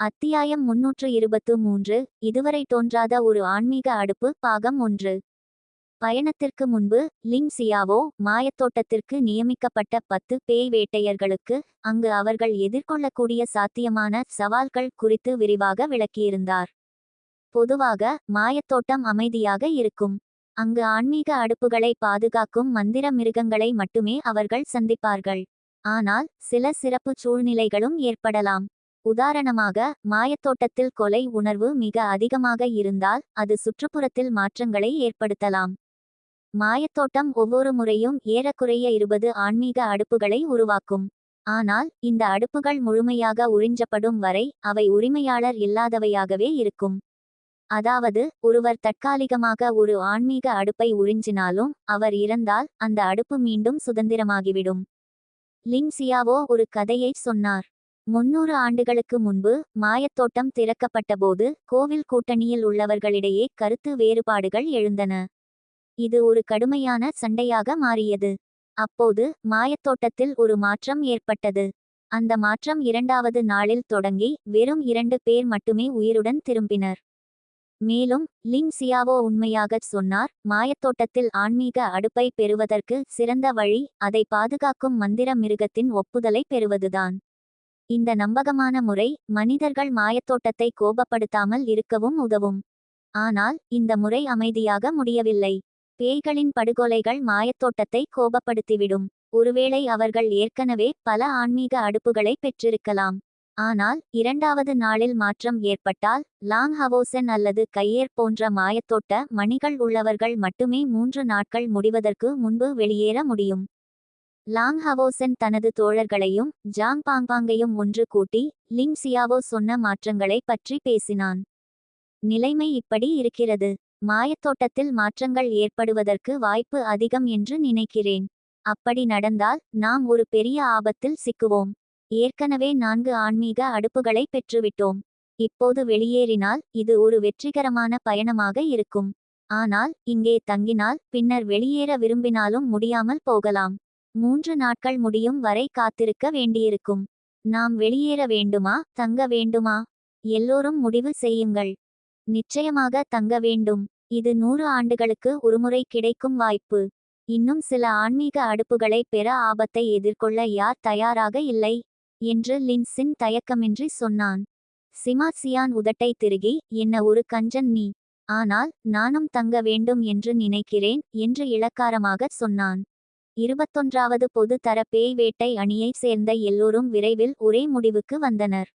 அத்தியாயம் முன்னூற்று இருபத்து மூன்று இதுவரை தோன்றாத ஒரு ஆன்மீக அடுப்பு பாகம் ஒன்று. பயணத்திற்கு முன்பு லிங் சியாவோ மாயத்தோட்டத்திற்கு நியமிக்கப்பட்ட பத்து பேய் வேட்டையர்களுக்கு அங்கு அவர்கள் எதிர்கொள்ளக்கூடிய சாத்தியமான சவால்கள் குறித்து விரிவாக விளக்கியிருந்தார். பொதுவாக மாயத்தோட்டம் அமைதியாக இருக்கும். அங்கு ஆன்மீக அடுப்புகளை பாதுகாக்கும் மந்திர மிருகங்களை மட்டுமே அவர்கள் சந்திப்பார்கள். ஆனால் சில சிறப்பு சூழ்நிலைகளும் ஏற்படலாம். உதாரணமாக மாயத்தோட்டத்தில் கொலை உணர்வு மிக அதிகமாக இருந்தால் அது சுற்றுப்புறத்தில் மாற்றங்களை ஏற்படுத்தலாம். மாயத்தோட்டம் ஒவ்வொரு முறையும் ஏறக்குறைய இருபது ஆன்மீக அடுப்புகளை உருவாக்கும். ஆனால் இந்த அடுப்புகள் முழுமையாக உறிஞ்சப்படும் வரை அவை உரிமையாளர் இல்லாதவையாகவே இருக்கும். அதாவது ஒருவர் தற்காலிகமாக ஒரு ஆன்மீக அடுப்பை உறிஞ்சினாலும் அவர் இறந்தால் அந்த அடுப்பு மீண்டும் சுதந்திரமாகிவிடும். லிங் சியாவோ ஒரு கதையை சொன்னார். முன்னூறு ஆண்டுகளுக்கு முன்பு மாயத்தோட்டம் திறக்கப்பட்டபோது கோவில் கூட்டணியில் உள்ளவர்களிடையே கருத்து வேறுபாடுகள் எழுந்தன. இது ஒரு கடுமையான சண்டையாக மாறியது. அப்போது மாயத்தோட்டத்தில் ஒரு மாற்றம் ஏற்பட்டது. அந்த மாற்றம் இரண்டாவது நாளில் தொடங்கி வெறும் இரண்டு பேர் மட்டுமே உயிருடன் திரும்பினர். மேலும் லிங் சியாவோ உண்மையாகச் சொன்னார் மாயத்தோட்டத்தில் ஆன்மீக அடுப்பை பெறுவதற்கு சிறந்த வழி அதை பாதுகாக்கும் மந்திர மிருகத்தின் ஒப்புதலை பெறுவதுதான். இந்த நம்பகமான முறை மனிதர்கள் மாயத்தோட்டத்தை கோபப்படுத்தாமல் இருக்கவும் உதவும். ஆனால் இந்த முறை அமைதியாக முடியவில்லை. பேய்களின் படுகொலைகள் மாயத்தோட்டத்தை கோபப்படுத்திவிடும். ஒருவேளை அவர்கள் ஏற்கனவே பல ஆன்மீக அடுப்புகளை பெற்றிருக்கலாம். ஆனால் இரண்டாவது நாளில் மாற்றம் ஏற்பட்டால் லாங் ஹவோசன் அல்லது கையேர் போன்ற மாயத்தோட்ட மணிகள் உள்ளவர்கள் மட்டுமே மூன்று நாட்கள் முடிவதற்கு முன்பு வெளியேற முடியும். லாங் ஹவோசன் தனது தோழர்களையும் ஜாங் பாங்பாங்கையும் ஒன்று கூட்டி லிங் சியாவோ சொன்ன மாற்றங்களை பற்றி பேசினான். நிலைமை இப்படி இருக்கிறது. மாயத்தோட்டத்தில் மாற்றங்கள் ஏற்படுவதற்கு வாய்ப்பு அதிகம் என்று நினைக்கிறேன். அப்படி நடந்தால் நாம் ஒரு பெரிய ஆபத்தில் சிக்குவோம். ஏற்கனவே நான்கு ஆன்மீக அடுப்புகளை பெற்றுவிட்டோம். இப்போது வெளியேறினால் இது ஒரு வெற்றிகரமான பயணமாக இருக்கும். ஆனால் இங்கே தங்கினால் பின்னர் வெளியேற விரும்பினாலும் முடியாமல் போகலாம். மூன்று நாட்கள் முடியும் வரை காத்திருக்க வேண்டியிருக்கும். நாம் வெளியேற வேண்டுமா? தங்க வேண்டுமா? எல்லோரும் முடிவு செய்யுங்கள். நிச்சயமாக தங்க வேண்டும். இது நூறு ஆண்டுகளுக்கு ஒருமுறை கிடைக்கும் வாய்ப்பு. இன்னும் சில ஆன்மீக அடுப்புகளை பெற ஆபத்தை எதிர்கொள்ள யார் தயாராக இல்லை? என்று லின்சின் தயக்கமின்றி சொன்னான். சிமாசியான் உதட்டை திருகி என்ன ஒரு கஞ்சன் நீ. ஆனால் நானும் தங்க வேண்டும் என்று நினைக்கிறேன் என்று இளக்காரமாக சொன்னான். இருபத்தொன்றாவது பொது தர பேய் வேட்டை அணியைச் சேர்ந்த எல்லோரும் விரைவில் ஒரே முடிவுக்கு வந்தனர்.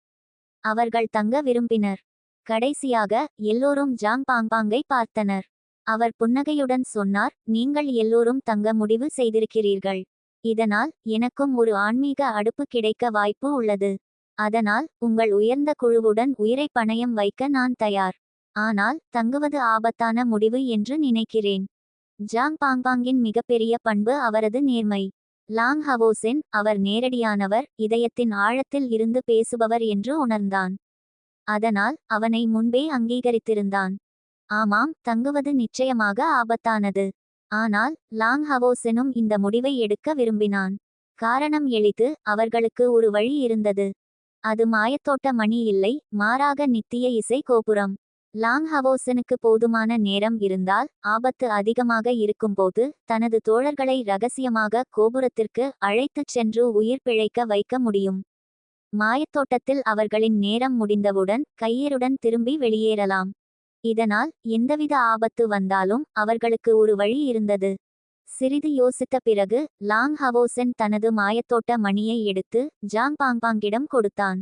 அவர்கள் தங்க விரும்பினர். கடைசியாக எல்லோரும் ஜாங் பாங்பாங்கை பார்த்தனர். அவர் புன்னகையுடன் சொன்னார் நீங்கள் எல்லோரும் தங்க முடிவு செய்திருக்கிறீர்கள். இதனால் எனக்கும் ஒரு ஆன்மீக அடுப்பு கிடைக்க வாய்ப்பு உள்ளது. அதனால் உங்கள் உயர்ந்த குழுவுடன் உயிரை பணயம் வைக்க நான் தயார். ஆனால் தங்குவது ஆபத்தான முடிவு என்று நினைக்கிறேன். ஜாங் பாங்பாங்கின் மிகப்பெரிய பண்பு அவரது நேர்மை. லாங் ஹவோசென் அவர் நேரடியானவர் இதயத்தின் ஆழத்தில் இருந்து பேசுபவர் என்று உணர்ந்தான். அதனால் அவனை முன்பே அங்கீகரித்திருந்தான். ஆமாம் தங்குவது நிச்சயமாக ஆபத்தானது. ஆனால் லாங் ஹவோசெனும் இந்த முடிவை எடுக்க விரும்பினான். காரணம் எளிது அவர்களுக்கு ஒரு வழி இருந்தது. அது மாயத்தோட்ட மணி இல்லை மாறாக நித்திய இசை கோபுரம். லாங் ஹவோசனுக்கு போதுமான நேரம் இருந்தால் ஆபத்து அதிகமாக இருக்கும்போது தனது தோழர்களை ரகசியமாக கோபுரத்திற்கு அழைத்துச் சென்று உயிர் பிழைக்க வைக்க முடியும். மாயத்தோட்டத்தில் அவர்களின் நேரம் முடிந்தவுடன் கையேருடன் திரும்பி வெளியேறலாம். இதனால் எந்தவித ஆபத்து வந்தாலும் அவர்களுக்கு ஒரு வழி இருந்தது. சிறிது யோசித்த பிறகு லாங் ஹவோசென் தனது மாயத்தோட்ட மணியை எடுத்து ஜாங் பாங்பாங்கிடம் கொடுத்தான்.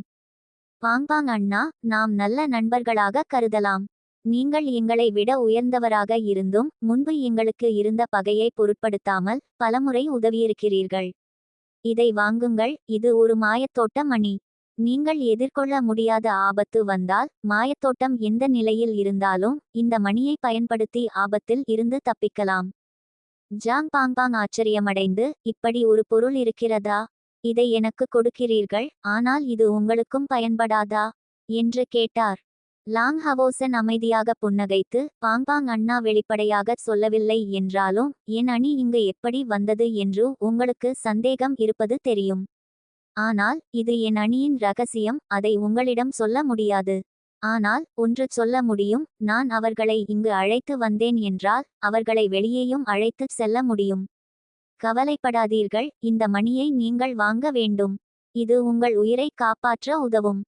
பாங்பாங் அண்ணா நாம் நல்ல நண்பர்களாக கருதலாம். நீங்கள் எங்களை விட உயர்ந்தவராக இருந்தும் முன்பு எங்களுக்கு இருந்த பகையை பொருட்படுத்தாமல் பலமுறை உதவியிருக்கிறீர்கள். இதை வாங்குங்கள் இது ஒரு மாயத்தோட்ட மணி நீங்கள் எதிர்கொள்ள முடியாத ஆபத்து வந்தால் மாயத்தோட்டம் எந்த நிலையில் இருந்தாலும் இந்த மணியை பயன்படுத்தி ஆபத்தில் இருந்து தப்பிக்கலாம். ஜாங் பாங்பாங் ஆச்சரியமடைந்து இப்படி ஒரு பொருள் இருக்கிறதா? இதை எனக்கு கொடுக்கிறீர்கள் ஆனால் இது உங்களுக்கும் பயன்படாதா? என்று கேட்டார். லாங் ஹவோசன் அமைதியாக புன்னகைத்து பாங்பாங் அண்ணா வெளிப்படையாக சொல்லவில்லை என்றாலும் என் அணி இங்கு எப்படி வந்தது என்று உங்களுக்கு சந்தேகம் இருப்பது தெரியும். ஆனால் இது என் அணியின் ரகசியம் அதை உங்களிடம் சொல்ல முடியாது. ஆனால் ஒன்று சொல்ல முடியும் நான் அவர்களை இங்கு அழைத்து வந்தேன் என்றால் அவர்களை வெளியேயும் அழைத்துச் செல்ல முடியும். கவலைப்படாதீர்கள் இந்த மணியை நீங்கள் வாங்க வேண்டும். இது உங்கள் உயிரை காப்பாற்ற உதவும்.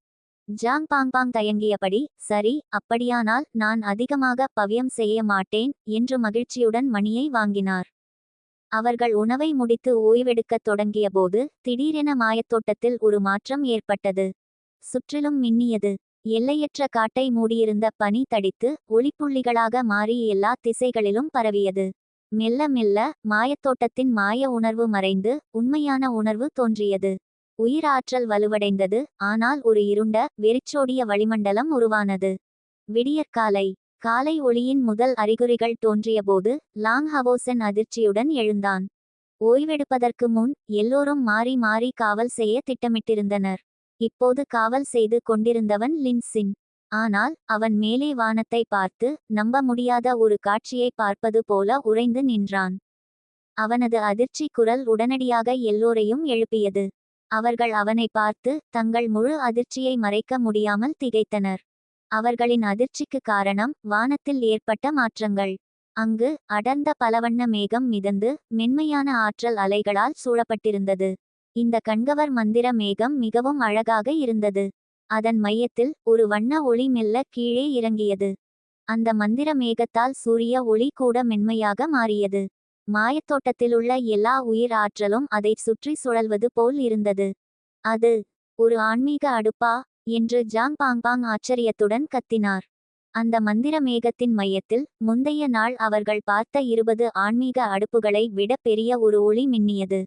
ஜாங் பாங்பாங் தயங்கியபடி சரி அப்படியானால் நான் அதிகமாக பவ்யம் செய்ய மாட்டேன் என்று மகிழ்ச்சியுடன் மணியை வாங்கினார். அவர்கள் உணவை முடித்து ஓய்வெடுக்கத் தொடங்கியபோது திடீரென மாயத்தோட்டத்தில் ஒரு மாற்றம் ஏற்பட்டது. சுற்றிலும் மின்னியது. எல்லையற்ற காட்டை மூடியிருந்த பனி தடித்து ஒளிப்புள்ளிகளாக மாறி எல்லா திசைகளிலும் பரவியது. மெல்ல மெல்ல மாயத்தோட்டத்தின் மாய உணர்வு மறைந்து உண்மையான உணர்வு தோன்றியது. உயிராற்றல் வலுவடைந்தது. ஆனால் ஒரு இருண்ட வெறிச்சோடிய வளிமண்டலம் உருவானது. விடியற்காலை காலை. ஒளியின் முதல் அறிகுறிகள் தோன்றியபோது லாங் ஹவோசன் அதிர்ச்சியுடன் எழுந்தான். ஓய்வெடுப்பதற்கு முன் எல்லோரும் மாறி மாறி காவல் செய்ய திட்டமிட்டிருந்தனர். இப்போது காவல் செய்து கொண்டிருந்தவன் லின்சின். ஆனால் அவன் மேலே வானத்தை பார்த்து நம்ப முடியாத ஒரு காட்சியை பார்ப்பது போல உறைந்து நின்றான். அவனது அதிர்ச்சி குரல் உடனடியாக எல்லோரையும் எழுப்பியது. அவர்கள் அவனை பார்த்து தங்கள் முழு அதிர்ச்சியை மறைக்க முடியாமல் திகைத்தனர். அவர்களின் அதிர்ச்சிக்கு காரணம் வானத்தில் ஏற்பட்ட மாற்றங்கள். அங்கு அடர்ந்த பலவண்ண மேகம் மிதந்து மென்மையான ஆற்றல் அலைகளால் சூழப்பட்டிருந்தது. இந்த கண்கவர் மந்திர மேகம் மிகவும் அழகாக இருந்தது. அதன் மையத்தில் ஒரு வண்ண ஒளி மெல்ல கீழே இறங்கியது. அந்த மந்திர மேகத்தால் சூரிய ஒளி கூட மென்மையாக மாறியது. மாயத்தோட்டத்திலுள்ள எல்லா உயிர் ஆற்றலும் அதை சுற்றி சுழல்வது போல் இருந்தது. அது ஒரு ஆன்மீக அடுப்பா என்று ஜாங் பாங்பாங் ஆச்சரியத்துடன் கத்தினார். அந்த மந்திர மேகத்தின் மையத்தில் முந்தைய நாள் அவர்கள் பார்த்த இருபது ஆன்மீக அடுப்புகளை விட பெரிய ஒரு ஒளி மின்னியது.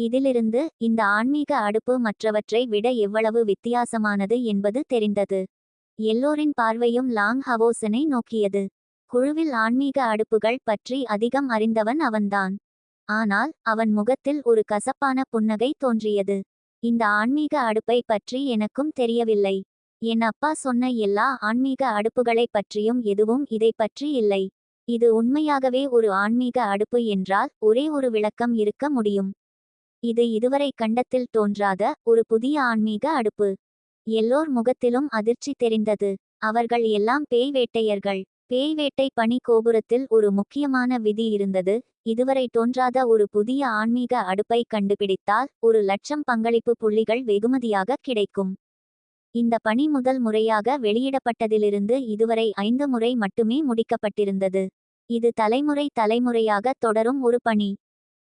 இதிலிருந்து இந்த ஆன்மீக அடுப்பு மற்றவற்றை விட எவ்வளவு வித்தியாசமானது என்பது தெரிந்தது. எல்லோரின் பார்வையும் லாங் ஹவோசனை நோக்கியது. குழுவில் ஆன்மீக அடுப்புகள் பற்றி அதிகம் அறிந்தவன் அவன்தான். ஆனால் அவன் முகத்தில் ஒரு கசப்பான புன்னகை தோன்றியது. இந்த ஆன்மீக அடுப்பை பற்றி எனக்கும் தெரியவில்லை. என் அப்பா சொன்ன எல்லா ஆன்மீக அடுப்புகளை பற்றியும் எதுவும் இதை பற்றி இல்லை. இது உண்மையாகவே ஒரு ஆன்மீக அடுப்பு என்றால் ஒரே ஒரு விளக்கம் இருக்க முடியும். இது இதுவரை கண்டத்தில் தோன்றாத ஒரு புதிய ஆன்மீக அடுப்பு. எல்லோர் முகத்திலும் அதிர்ச்சி தெரிந்தது. அவர்கள் எல்லாம் பேய் வேட்டையர்கள் பேய் வேட்டை பணி கோபுரத்தில் ஒரு முக்கியமான விதி இருந்தது. இதுவரை தோன்றாத ஒரு புதிய ஆன்மீக அடுப்பை கண்டுபிடித்தால் ஒரு லட்சம் பங்களிப்பு புள்ளிகள் வெகுமதியாக கிடைக்கும். இந்த பணி முதல் முறையாக வெளியிடப்பட்டதிலிருந்து இதுவரை ஐந்து முறை மட்டுமே முடிக்கப்பட்டிருந்தது. இது தலைமுறை தலைமுறையாக தொடரும் ஒரு பணி.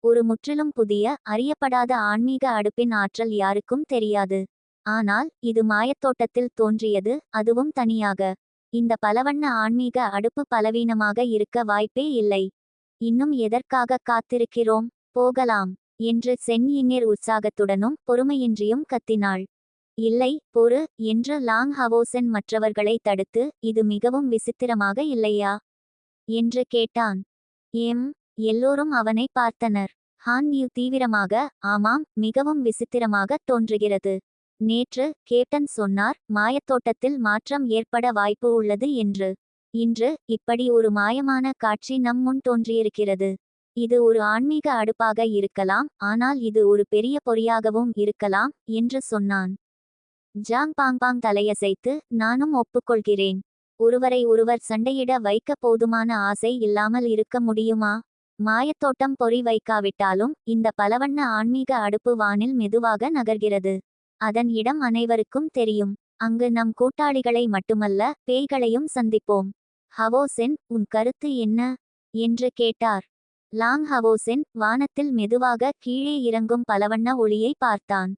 ஒரு முற்றிலும் புதிய அறியப்படாத ஆன்மீக அடுப்பின் ஆற்றல் யாருக்கும் தெரியாது. ஆனால் இது மாயத்தோட்டத்தில் தோன்றியது அதுவும் தனியாக. இந்த பலவண்ண ஆன்மீக அடுப்பு பலவீனமாக இருக்க வாய்ப்பே இல்லை. இன்னும் எதற்காக காத்திருக்கிறோம்? போகலாம் என்று சென்யிங்கர் உற்சாகத்துடனும் பொறுமையின்றியும் கத்தினாள். இல்லை பொறு என்று லாங் ஹவோசன் மற்றவர்களை தடுத்து இது மிகவும் விசித்திரமாக இல்லையா? என்று கேட்டான். எம் எல்லோரும் அவனை பார்த்தனர். ஹான் யூ தீவிரமாக ஆமாம் மிகவும் விசித்திரமாக தோன்றுகிறது. நேற்று கேப்டன் சொன்னார் மாயத்தோட்டத்தில் மாற்றம் ஏற்பட வாய்ப்பு உள்ளது என்று. இன்று இப்படி ஒரு மாயமான காட்சி நம் முன் தோன்றியிருக்கிறது. இது ஒரு ஆன்மீக அடுப்பாக இருக்கலாம் ஆனால் இது ஒரு பெரிய பொறியாகவும் இருக்கலாம் என்று சொன்னான். ஜாங் பாங்பாங் தலையசைத்து நானும் ஒப்புக்கொள்கிறேன். ஒருவரை ஒருவர் சண்டையிட வைக்க போதுமான ஆசை இல்லாமல் இருக்க முடியுமா? மாயத்தோட்டம் பொறி வைக்காவிட்டாலும் இந்த பலவண்ண ஆன்மீக அடுப்பு வானில் மெதுவாக நகர்கிறது. அதன் இடம் அனைவருக்கும் தெரியும். அங்கு நம் கூட்டாளிகளை மட்டுமல்ல பேய்களையும் சந்திப்போம். ஹவோசென் உன் கருத்து என்ன? என்று கேட்டார். லாங் ஹவோசென் வானத்தில் மெதுவாக கீழே இறங்கும் பலவண்ண ஒளியை பார்த்தான்.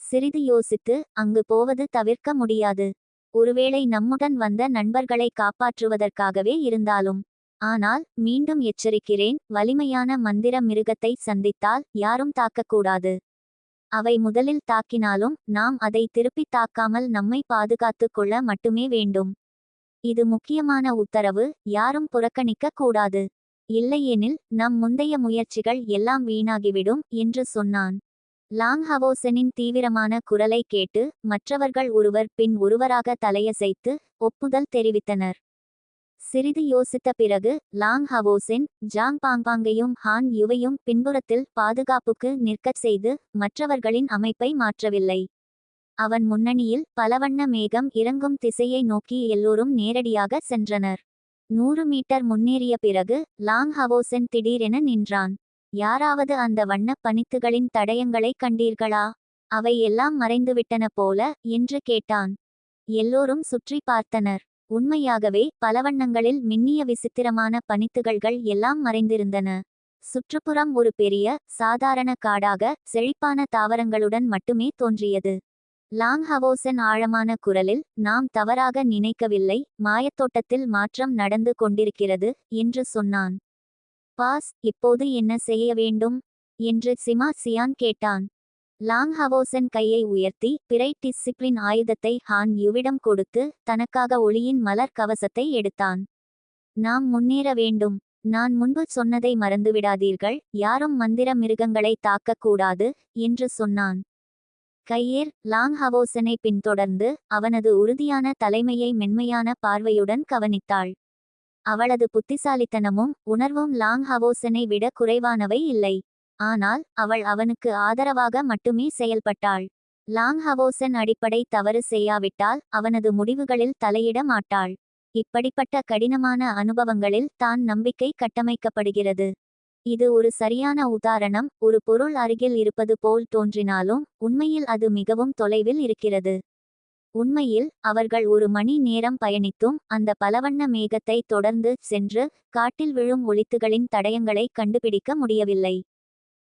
சிறிது யோசித்து அங்கு போவது தவிர்க்க முடியாது. ஒருவேளை நம்முடன் வந்த நண்பர்களை காப்பாற்றுவதற்காகவே இருந்தாலும் ஆனால் மீண்டும் எச்சரிக்கிறேன் வலிமையான மந்திர மிருகத்தை சந்தித்தால் யாரும் தாக்கக்கூடாது. அவை முதலில் தாக்கினாலும் நாம் அதை திருப்பி தாக்காமல் நம்மை பாதுகாத்து கொள்ள மட்டுமே வேண்டும். இது முக்கியமான உத்தரவு யாரும் புறக்கணிக்க கூடாது. இல்லையெனில் நம் முந்தைய முயற்சிகள் எல்லாம் வீணாகிவிடும் என்று சொன்னான். லாங் ஹவோசனின் தீவிரமான குரலை கேட்டு மற்றவர்கள் ஒருவர் பின் ஒருவராக தலையசைத்து ஒப்புதல் தெரிவித்தனர். சிறிது யோசித்த பிறகு லாங் ஹவோசென் ஜாங் பாங்பாங்கையும் ஹான் யுவையும் பின்புறத்தில் பாதுகாப்புக்கு நிற்கச் செய்து மற்றவர்களின் அமைப்பை மாற்றவில்லை. அவன் முன்னணியில் பலவண்ண மேகம் இறங்கும் திசையை நோக்கி எல்லோரும் நேரடியாக சென்றனர். நூறு மீட்டர் முன்னேறிய பிறகு லாங் ஹவோசென் திடீரென நின்றான். யாராவது அந்த வண்ணப் பனித்துகளின் தடயங்களை கண்டீர்களா? அவை எல்லாம் மறைந்துவிட்டன போல என்று கேட்டான். எல்லோரும் சுற்றி பார்த்தனர். உண்மையாகவே பல வண்ணங்களில் மின்னிய விசித்திரமான பனித்துகள்கள் எல்லாம் மறைந்திருந்தன. சுற்றுப்புறம் ஒரு பெரிய சாதாரண காடாக செழிப்பான தாவரங்களுடன் மட்டுமே தோன்றியது. லாங் ஹவோசன் ஆழமான குரலில் நாம் தவறாக நினைக்கவில்லை மாயத்தோட்டத்தில் மாற்றம் நடந்து கொண்டிருக்கிறது என்று சொன்னான். பாஸ் இப்போது என்ன செய்ய வேண்டும்? என்று சிமா சியான் கேட்டான். லாங் ஹவோசன் கையை உயர்த்தி பிரைட் டிசிப்ளின் ஆயுதத்தை ஹான் யுவிடம் கொடுத்து தனக்காக ஒளியின் மலர் கவசத்தை எடுத்தான். நாம் முன்னேற வேண்டும். நான் முன்பு சொன்னதை மறந்துவிடாதீர்கள். யாரும் மந்திர மிருகங்களை தாக்கக்கூடாது என்று சொன்னான். கையேர் லாங் ஹவோசனை பின்தொடர்ந்து அவனது உறுதியான தலைமையை மென்மையான பார்வையுடன் கவனித்தாள். அவளது புத்திசாலித்தனமும் உணர்வும் லாங் ஹவோசனை விட குறைவானவை இல்லை. ஆனால் அவள் அவனுக்கு ஆதரவாக மட்டுமே செயல்பட்டாள். லாங் ஹவோசன் அடிப்படை தவறு செய்யாவிட்டால் அவனது முடிவுகளில் தலையிட மாட்டாள். இப்படிப்பட்ட கடினமான அனுபவங்களில் தான் நம்பிக்கை கட்டமைக்கப்படுகிறது. இது ஒரு சரியான உதாரணம் ஒரு பொருள் அருகில் இருப்பது போல் தோன்றினாலும் உண்மையில் அது மிகவும் தொலைவில் இருக்கிறது. உண்மையில் அவர்கள் ஒரு மணி நேரம் பயணித்தும் அந்த பலவண்ண மேகத்தை தொடர்ந்து சென்று காட்டில் விழும் ஒளித்துகளின் தடயங்களை கண்டுபிடிக்க முடியவில்லை.